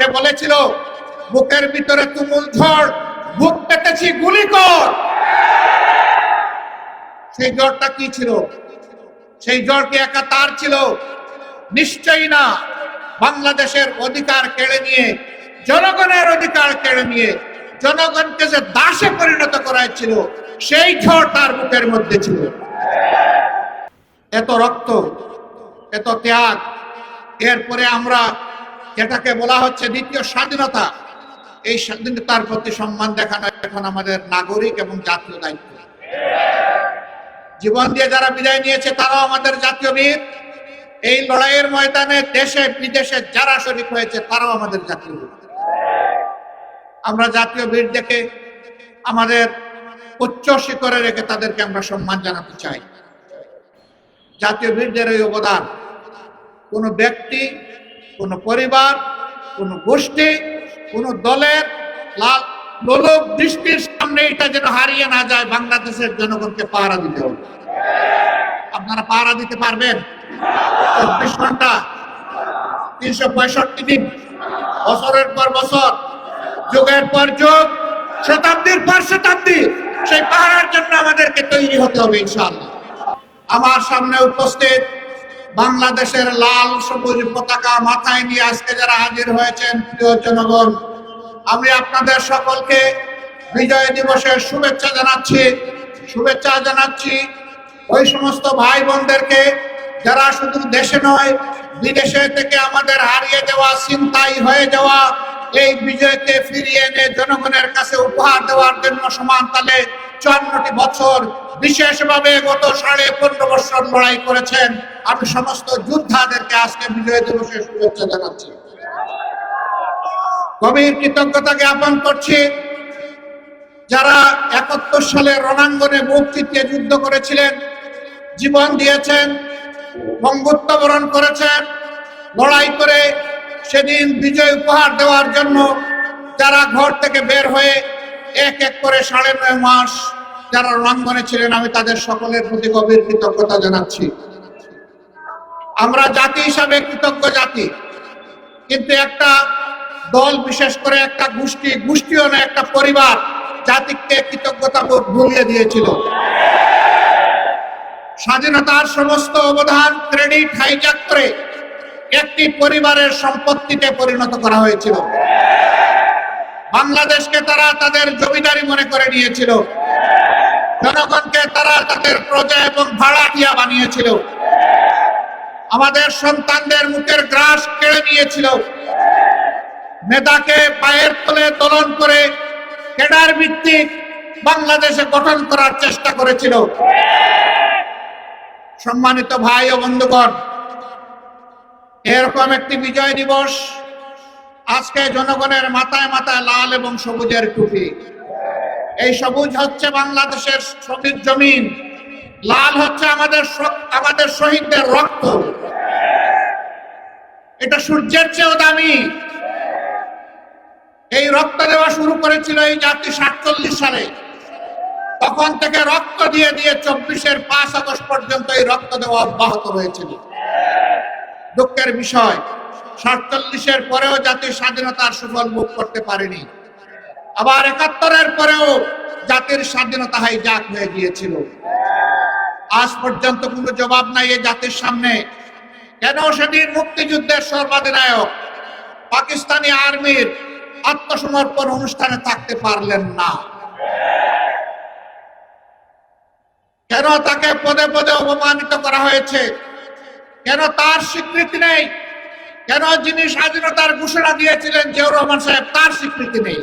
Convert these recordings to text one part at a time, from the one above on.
সে বলেছিল, বুকের ভিতরে তুমুল ঝড়, বুক পেতেছি গুলি কর। সেই জ্বরটা কি ছিল? সেই জ্বর কি একা তার ছিল? নিশ্চয়ই না। বাংলাদেশের অধিকার কেড়ে নিয়ে, জনগণের অধিকার কেড়ে নিয়ে, জনগণকে যে দাসে পরিণত করাইছিল সেই ঝড় তার বুকের মধ্যে ছিল। এত রক্ত, এত ত্যাগ, এরপরে আমরা যেটাকে বলা হচ্ছে দ্বিতীয় স্বাধীনতা। এই স্বাধীনতার প্রতি সম্মান দেখানো এখন আমাদের নাগরিক এবং জাতীয় দায়িত্ব। জীবন দিয়ে যারা বিদায় নিয়েছে, তারাও আমাদের জাতীয় বীর। এই লড়াইয়ের ময়দানে দেশে, বিদেশে যারা শরিক হয়েছে, তারাও আমাদের জাতীয় বীর। আমরা জাতীয় বীর দেখে আমাদের উচ্চ শিখরে রেখে তাদেরকে আমরা সম্মান জানাতে চাই। জাতীয় বীরদের এই অবদান। কোনো ব্যক্তি কোনো পরিবার, কোনো গোষ্ঠী, কোনো দলের লাল লোলক দৃষ্টির সামনে এটা যেন হারিয়ে না যায়, বাংলাদেশের জনগণকে পাহারা দিতে হবে। আপনারা পাহারা দিতে পারবেন? চব্বিশ ঘণ্টা, তিনশো পঁয়ষট্টি দিন, বছরের পর বছর, যুগের পর যুগ, শতাব্দীর পর শতাব্দী, সেই পাহারার জন্য আমাদেরকে তৈরি হতে হবে ইনশাআল্লাহ। আমার সামনে উপস্থিত বাংলাদেশের লাল সবুজ পতাকা মাথায় নিয়ে আজকে যারা হাজির হয়েছেন, প্রিয় জনগণ, আমি আপনাদের সকলকে বিজয় দিবসের শুভেচ্ছা জানাচ্ছি। শুভেচ্ছা জানাচ্ছি ওই সমস্ত ভাই বোনদেরকে, যারা শুধু দেশে নয়, বিদেশে থেকে আমাদের হারিয়ে যাওয়া চিন্তাই হয়ে যাওয়া, এই বিজয়কে ফিরিয়ে এনে জনগণের কাছে উপহার দেওয়ার জন্য সমান তালে চুয়ান্নটি বছর বিশেষভাবে গত সাড়ে পনেরো বছর লড়াই করেছেন। আমি সমস্ত যোদ্ধাদেরকে আজকে বিজয় দিবসের শুভেচ্ছা জানাচ্ছি। গভীর কৃতজ্ঞতা জ্ঞাপন করছি। যারা একাত্তর সালে রণাঙ্গনে চিতিয়ে যুদ্ধ করেছিলেন, জীবন দিয়েছেন বঙ্গত্ব বরণ করেছেন, লড়াই করে সেদিন বিজয় উপহার দেওয়ার জন্য যারা ঘর থেকে বের হয়ে এক এক করে সাড়ে নয় মাস যারা রণাঙ্গনে ছিলেন, আমি তাদের সকলের প্রতি গভীর কৃতজ্ঞতা জানাচ্ছি। আমরা জাতি হিসাবে কৃতজ্ঞ জাতি, কিন্তু একটা দল, বিশেষ করে একটা গোষ্ঠী, গোষ্ঠীও না, একটা পরিবার জাতিকে কৃতজ্ঞতা বোধ ভুলিয়ে দিয়েছিল। স্বাধীনতার সমস্ত অবদান, ক্রেডিট হাইজাক করে একটি পরিবারের সম্পত্তিতে পরিণত করা হয়েছিল। বাংলাদেশকে তারা তাদের জমিদারি মনে করে নিয়েছিল। জনগণকে তারা তাদের প্রজা এবং ভাড়াটিয়া বানিয়েছিল। আমাদের সন্তানদের মুখের গ্রাস কেড়ে নিয়েছিল। নেতাকে পায়ের তলে দলন করে কেডার ভিত্তিক বাংলাদেশে গঠন করার চেষ্টা করেছিল। সম্মানিত ভাই ও বন্ধুগণ, এরকম একটি বিজয় দিবস আজকে জনগণের মাথায় মাথায় লাল এবং সবুজের টুপি। এই সবুজ হচ্ছে বাংলাদেশের শহীদ জমিন। লাল হচ্ছে আমাদের আমাদের শহীদদের রক্ত। এটা সূর্যের চেয়েও দামি। এই রক্ত দেওয়া শুরু করেছিল এই জাতি সাতচল্লিশ সালে। তখন থেকে রক্ত দিয়ে দিয়ে চব্বিশের পাঁচ আগস্ট পর্যন্ত এই রক্ত দেওয়া অব্যাহত রয়েছিল। দুঃখের বিষয় সাতচল্লিশের পরেও জাতির স্বাধীনতার সুফল ভোগ করতে পারেনি। আবার একাত্তরের পরেও জাতির স্বাধীনতা হাইজাক হয়ে গিয়েছিল। আজ পর্যন্ত কোনো জবাব নাই এই জাতির সামনে। কেন সেদিন মুক্তিযুদ্ধের সর্বাধিনায়ক পাকিস্তানি আর্মির আত্মসমর্পণ অনুষ্ঠানে থাকতে পারলেন না। কেন তাকে পদে পদে অপমানিত করা হয়েছে? কেন তার স্বীকৃতি নেই? কেন যিনি স্বাধীনতার ঘোষণা দিয়েছিলেন জিয়াউর রহমান সাহেব, তার স্বীকৃতি নেই।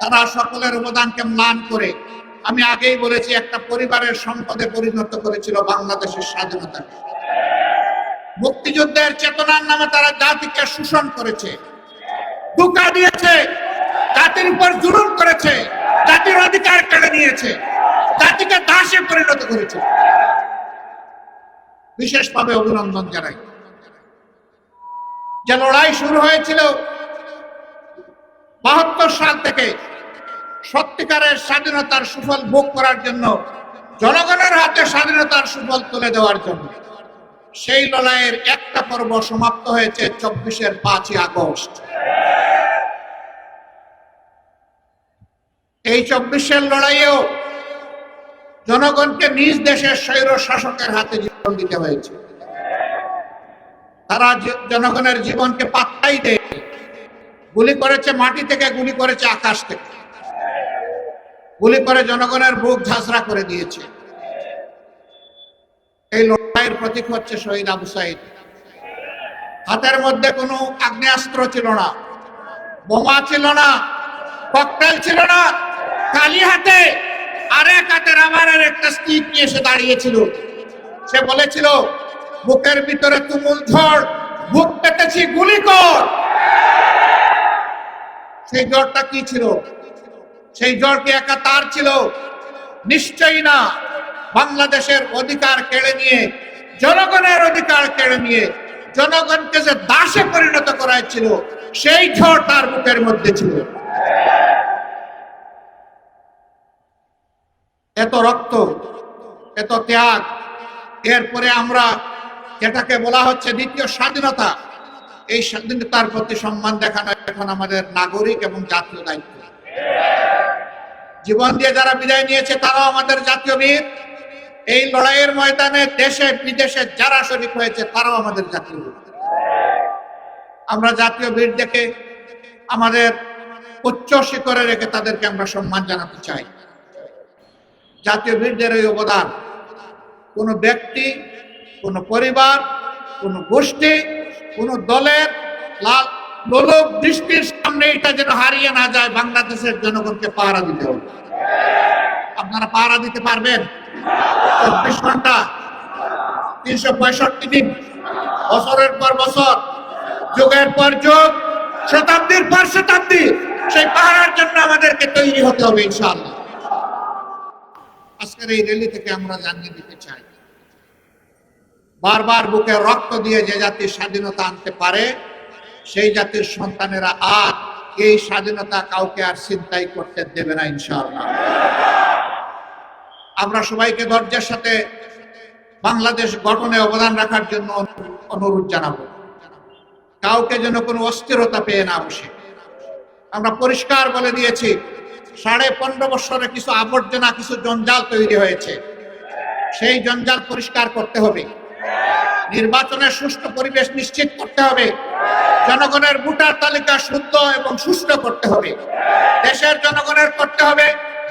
তারা সকলের অবদানকে ম্লান করে, আমি আগেই বলেছি, একটা পরিবারের সম্পদে পরিণত করেছিল বাংলাদেশের স্বাধীনতাকে মুক্তিযুদ্ধের চেতনার নামে তারা জাতিকে শোষণ করেছে, ধোকা দিয়েছে, জাতির উপর জুলুম করেছে, জাতির অধিকার কেড়ে নিয়েছে, জাতিকে দাসে পরিণত করেছে। বিশেষভাবে অভিনন্দন জানাই। যে লড়াই শুরু হয়েছিল বাহাত্তর সাল থেকে সত্যিকারের স্বাধীনতার সুফল ভোগ করার জন্য, জনগণের হাতে স্বাধীনতার সুফল তুলে দেওয়ার জন্য। সেই লড়াইয়ের একটা পর্ব সমাপ্ত হয়েছে চব্বিশের পাঁচই আগস্ট। এই চব্বিশের লড়াইয়েও জনগণকে নিজ দেশের স্বৈর শাসকের হাতে জীবন দিতে হয়েছে। তারা জনগণের জীবনকে পাত্তাই দেয় গুলি করেছে মাটি থেকে, গুলি করেছে আকাশ থেকে। গুলি করে জনগণের বুক ঝাঁঝরা করে দিয়েছে। এই লড়াইয়ের প্রতীক হচ্ছে শহীদ আবু সাইদ। হাতের মধ্যে কোনো আগ্নেয়াস্ত্র ছিল না, বোমা ছিল না, ককটেল ছিল না, খালি হাতে আরেক হাতে রাবারের একটা স্টিক নিয়ে এসে দাঁড়িয়েছিল। সে বলেছিল বুকের ভিতরে তুমুল ঝড়, বুক পেতেছি গুলি কর। সেই জ্বরটা কি ছিল? সেই জ্বর কি একা তার ছিল? নিশ্চয়ই না। বাংলাদেশের অধিকার কেড়ে নিয়ে, জনগণের অধিকার কেড়ে নিয়ে, জনগণকে যে দাসে পরিণত করাইছিল সেই ঝড় তার বুকের মধ্যে ছিল। এত রক্ত, এত ত্যাগ, এরপরে আমরা যেটাকে বলা হচ্ছে দ্বিতীয় স্বাধীনতা। এই স্বাধীনতার প্রতি সম্মান দেখানো এখন আমাদের নাগরিক এবং জাতীয় দায়িত্ব। জীবন দিয়ে যারা বিদায় নিয়েছে, তারাও আমাদের জাতীয় বীর। এই লড়াইয়ের ময়দানে দেশে, বিদেশে যারা শরিক হয়েছে, তারাও আমাদের জাতীয় বীর। আমরা জাতীয় বীর দেখে আমাদের উচ্চ শিখরে রেখে তাদেরকে আমরা সম্মান জানাতে চাই। জাতীয় বীরদের এই অবদান। কোনো ব্যক্তি কোনো পরিবার, কোনো গোষ্ঠী, কোনো দলের লাল লোলক দৃষ্টির সামনে এটা যেন হারিয়ে না যায়, বাংলাদেশের জনগণকে পাহারা দিতে হবে। আপনারা পাহারা দিতে পারবেন? চব্বিশ ঘণ্টা, তিনশো পঁয়ষট্টি দিন, বছরের পর বছর, যুগের পর যুগ, শতাব্দীর পর শতাব্দী, সেই পাহারার জন্য আমাদেরকে তৈরি হতে হবে ইনশাআল্লাহ। আজকের এই র্যালি থেকে আমরা জানিয়ে দিতে চাই বারবার বুকে রক্ত দিয়ে যে জাতির স্বাধীনতা আনতে পারে, সেই জাতির সন্তানেরা আর এই স্বাধীনতা কাউকে আর চিন্তাই করতে দেবে না, ইনশাআল্লাহ। আমরা সবাইকে ধৈর্যের সাথে বাংলাদেশ গঠনে অবদান রাখার জন্য অনুরোধ জানাব। কাউকে যেন কোনো অস্থিরতা পেয়ে না বসে। আমরা পরিষ্কার বলে দিয়েছি, সাড়ে পনেরো বছরে কিছু আবর্জনা, কিছু জঞ্জাল তৈরি হয়েছে। সেই জঞ্জাল পরিষ্কার করতে হবে। নির্বাচনের সুষ্ঠু পরিবেশ নিশ্চিত করতে হবে। জনগণের ভোটার তালিকা শুদ্ধ এবং সুষ্ঠু করতে হবে। দেশের জনগণের করতে হবে।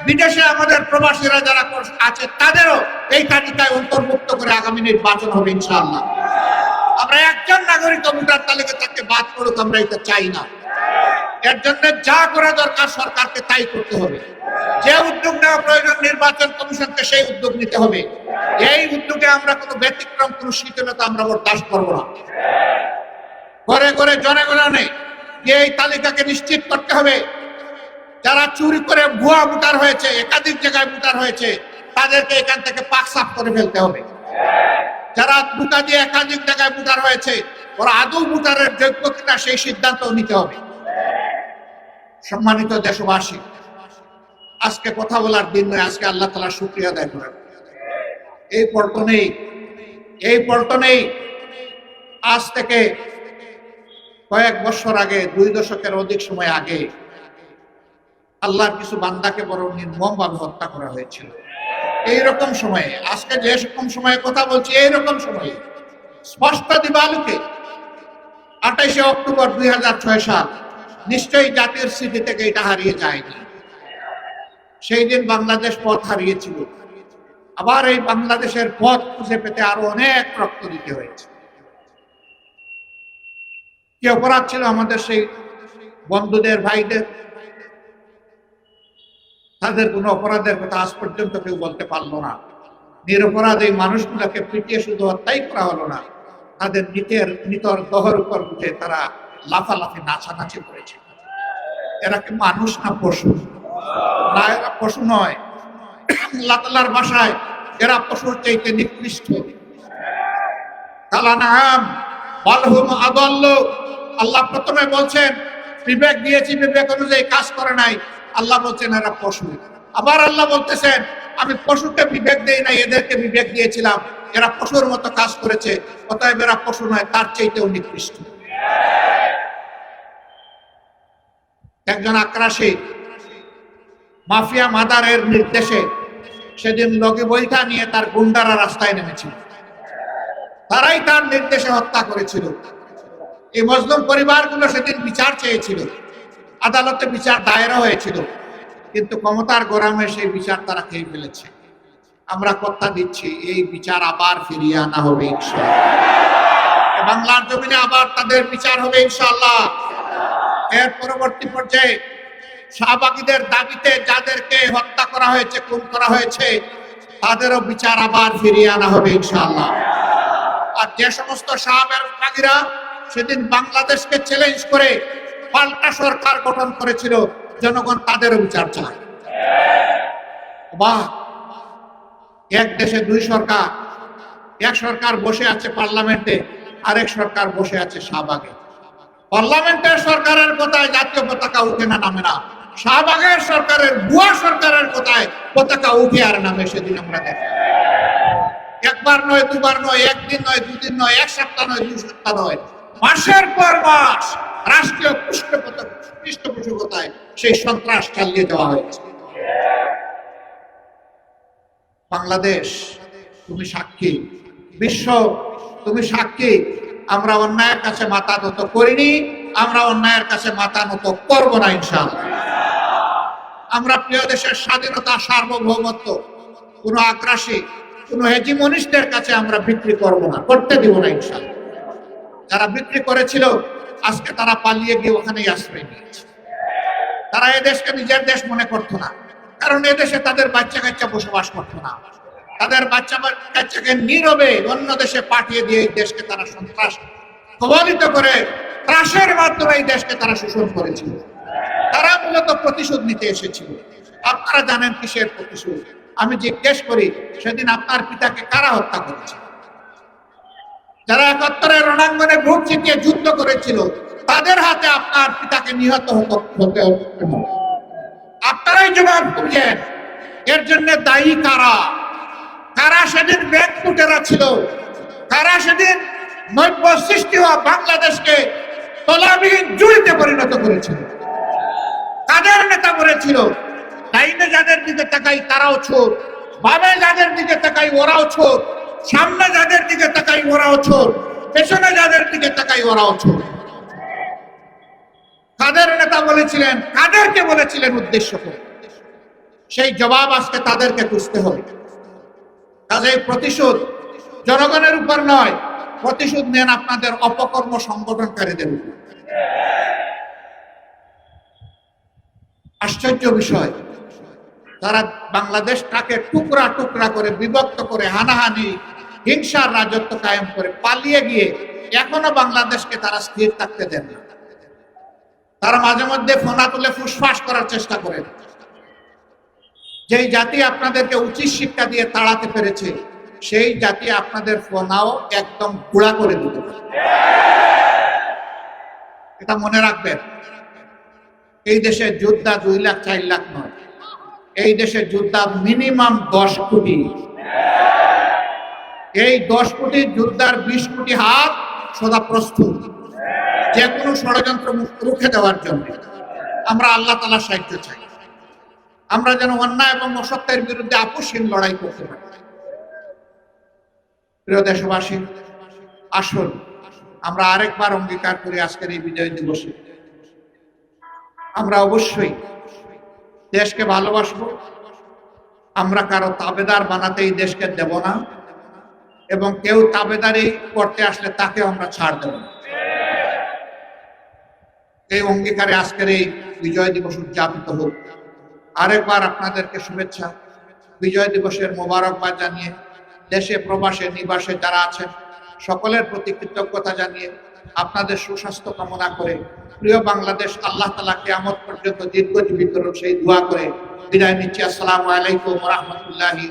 বিদেশে আমাদের প্রবাসীরা যারা আছে, তাদেরও এই তালিকায় অন্তর্ভুক্ত করে আগামী নির্বাচন হবে ইনশাআল্লাহ। আমরা একজন নাগরিক ভোটার তালিকা থেকে বাদ করুক আমরা এটা চাই না। এর জন্য যা করা দরকার সরকারকে তাই করতে হবে। যে উদ্যোগ নেওয়া প্রয়োজন, নির্বাচন কমিশনকে সেই উদ্যোগ নিতে হবে। এই উদ্যোগে আমরা কোনো ব্যতিক্রম, কোনো শীতলতা আমরা বরদাস্ত করব না। ঘরে ঘরে জনগণে এই তালিকাকে নিশ্চিত করতে হবে। যারা চুরি করে ভুয়া ভোটার হয়েছে, একাধিক জায়গায় ভোটার হয়েছে, তাদেরকে এখান থেকে পাক সাফ করে ফেলতে হবে। যারা দুটা দিয়ে একাধিক জায়গায় ভোটার হয়েছে, ওরা আদৌ ভোটারের যোগ্য কিনা সেই সিদ্ধান্ত নিতে হবে। সম্মানিত দেশবাসী, আজকে কথা বলার দিন নয়, আজকে আল্লাহ তালা শুক্রিয়া আদায় করেন। এই পল্টনেই এই পল্টনেই আজ থেকে কয়েক বছর আগে, দুই দশকের অধিক সময় আগে, আল্লাহর কিছু বান্দাকে বড় নির্মম ভাবে হত্যা করা হয়েছিল। এইরকম সময়ে, আজকে যে রকম সময়ে কথা বলছি, এইরকম সময়ে, স্পষ্ট দিবালুকে আঠাইশে অক্টোবর দুই হাজার ছয় সাল, নিশ্চয়ই জাতির স্মৃতি থেকে এটা হারিয়ে যায়নি। সেই দিন বাংলাদেশ পথ হারিয়েছিল। আবার এই বাংলাদেশের পথ খুঁজে পেতে আরও অনেক রক্ত দিতে হয়েছে। কি অপরাধ ছিল আমাদের সেই বন্ধুদের, ভাইদের? তাদের কোনো অপরাধের কথা আজ পর্যন্ত কেউ বলতে পারল না। নিরপরাধ এই মানুষগুলোকে পিটিয়ে শুধু হত্যাই করা হলো না, তাদের নিতের, নিতর দহর উপর উঠে তারা লাফালাফি, নাচানাচি করেছে। এরা কি মানুষ না পশু? না, এরা পশু নয়। লাতালার বাসায় এরা পশুর চাইতে নিকৃষ্ট। আল্লাহ প্রথমে বলছেন, বিবেক দিয়েছি, বিবেক অনুযায়ী কাজ করে নাই। আল্লাহ বলছেন, এরা পশু। আবার আল্লাহ বলতেছেন, আমি পশুকে বিবেক দেই নাই, এদেরকে বিবেক দিয়েছিলাম। এরা পশুর মতো কাজ করেছে, অতএব এরা পশু নয়, তার চাইতেও নিকৃষ্ট। একজন আক্রাসী, মাফিয়া মাদারের নির্দেশে সেদিন লগি বৈঠা নিয়ে তার গুন্ডারা রাস্তায় নেমেছিল। তারাই তার নির্দেশে হত্যা করেছিল। এই মজলুম পরিবারগুলো সেদিন বিচার চেয়েছিল। আদালতে বিচার দায়েরও হয়েছিল। কিন্তু ক্ষমতার গরমে সেই বিচার তারা খেয়ে ফেলেছে। আমরা কথা দিচ্ছি, এই বিচার আবার ফিরিয়ে আনা হবে বাংলার জমিনে আবার তাদের বিচার হবে ইনশাআল্লাহ। এর পরবর্তী পর্যায়ে শাহবাগীদের দাবিতে যাদেরকে হত্যা করা হয়েছে, খুন করা হয়েছে, তাদেরও বিচার আবার ফিরিয়ে আনা হবে ইনশাআল্লাহ। আর যে সমস্ত শাহবাগীরা সেদিন বাংলাদেশকে চ্যালেঞ্জ করে পাল্টা সরকার গঠন করেছিল, জনগণ তাদেরও বিচার চায়। বা এক দেশে দুই সরকার, এক সরকার বসে আছে পার্লামেন্টে, আরেক সরকার বসে আছে শাহবাগে। পার্লামেন্টের সরকারের কোথায় জাতীয় পতাকা উঠে না, নামে না। শাহবাগের সরকারের বুয়া সরকারের কোথায়? পতাকা উঠে আর নামে সেদিন আমরা দেখি। একবার নয়, দুবার নয়, একদিন নয়, দুদিন নয়, এক সপ্তাহ নয়, দুই সপ্তাহ নয়, মাসের পর মাস রাষ্ট্রীয় পৃষ্ঠপোষক- পৃষ্ঠপোষকতায় সেই সন্ত্রাস চালিয়ে দেওয়া হয়েছে। বাংলাদেশ, তুমি সাক্ষী। বিশ্ব, তুমি সাক্ষী। আমরা অন্যায়ের কাছে মাথা নত করিনি, আমরা অন্যায়ের কাছে মাথা নত করব না, ইনশাআল্লাহ। আমরা প্রিয় দেশের স্বাধীনতা সার্বভৌমত্ব, কোন আগ্রাসী, কোন হেজিমনিস্টের কাছে আমরা বিক্রি করব না, করতে দিব না ইনশাআল্লাহ। যারা বিক্রি করেছিল, আজকে তারা পালিয়ে গিয়ে ওখানেই আশ্রয় নিয়েছে। তারা এ দেশকে নিজের দেশ মনে করতো না, কারণ এদেশে তাদের বাচ্চা কাচ্চা বসবাস করতো না। তাদের বাচ্চা কাচ্চাকে নীরবে অন্য দেশে পাঠিয়ে দিয়ে এই দেশকে তারা সন্ত্রাস প্রভাবিত করে, ত্রাসের মাধ্যমে এই দেশকে তারা শোষণ করেছিল। তারা মূলত প্রতিশোধ নিতে এসেছিল। আপনারা জানেন কিসের প্রতিশোধ? আমি জিজ্ঞেস করি, সেদিন আপনার পিতাকে কারা হত্যা করেছে? যারা একাত্তরের রণাঙ্গনে চিতিয়ে যুদ্ধ করেছিল, তাদের হাতে আপনার পিতাকে নিহত হতে আপনারাই জবাব এর জন্য দায়ী কারা? কারা সেদিন ব্যাগ ফুটেরা ছিল? কারা সেদিন নৈব্য সৃষ্টি হওয়া বাংলাদেশকে তলাবিহীন জুড়িতে পরিণত করেছিল? কাদের নেতা বলেছিল ডাইনে যাদের দিকে তাকাই তারাও ছোট বামে যাদের দিকে তাকাই ওরাও ছোট সামনে যাদের দিকে তাকাই ওরাও ছোট পেছনে যাদের দিকে তাকাই ওরাও ছোট কাদের নেতা বলেছিলেন, কাদেরকে বলেছিলেন উদ্দেশ্য করে? সেই জবাব আজকে তাদেরকে খুঁজতে হবে। কাজে প্রতিশোধ জনগণের উপর নয়, প্রতিশোধ নেন আপনাদের অপকর্ম সংগঠনকারীদের উপর। আশ্চর্য বিষয়। তারা বাংলাদেশটাকে টুকরা টুকরা করে বিভক্ত করে হানাহানি, হিংসার রাজত্ব কায়েম করে পালিয়ে গিয়ে এখনও বাংলাদেশকে তারা স্থির থাকতে দেন না। তারা মাঝে মধ্যে ফোনা তুলে ফুসফাস করার চেষ্টা করেন। যেই জাতি আপনাদেরকে উচিত শিক্ষা দিয়ে তাড়াতে পেরেছে, সেই জাতি আপনাদের ফোনাও একদম গুড়া করে দিতে পারে। এটা মনে রাখবেন। এই দেশে যোদ্ধা দুই লাখ, চার লাখ নয়। এই দেশে যোদ্ধা মিনিমাম দশ কোটি। এই দশ কোটি যোদ্ধার বিশ কোটি হাত সদা প্রস্তুত। যে কোনো ষড়যন্ত্র রুখে দেওয়ার জন্য। আমরা আল্লাহ তালার সাহায্য চাই। আমরা যেন অন্যায় এবং অসত্যের বিরুদ্ধে আপোষহীন লড়াই করতে পারি। প্রিয় দেশবাসী, আসুন, আমরা আরেকবার অঙ্গীকার করি আজকের এই বিজয় দিবসে। আমরা অবশ্যই দেশকে ভালোবাসবো। আমরা কারও তাবেদার বানাতে এই দেশকে দেব না এবং কেউ তাবেদারি করতে আসলে তাকে আমরা ছাড় দেব না। এই অঙ্গীকারে আজকের এই বিজয় দিবস উদযাপিত হোক। আরেকবার আপনাদেরকে শুভেচ্ছা, বিজয় দিবসের মোবারকবাদ জানিয়ে, দেশে, প্রবাসে, নিবাসে যারা আছেন, সকলের প্রতি কৃতজ্ঞতা জানিয়ে আপনাদের সুস্বাস্থ্য কামনা করে প্রিয় বাংলাদেশ, আল্লাহ তালা কেয়ামত পর্যন্ত দীর্ঘজীবী করুন সেই দোয়া করে বিদায় নিচ্ছি। আসসালামু আলাইকুম রহমতুল্লাহি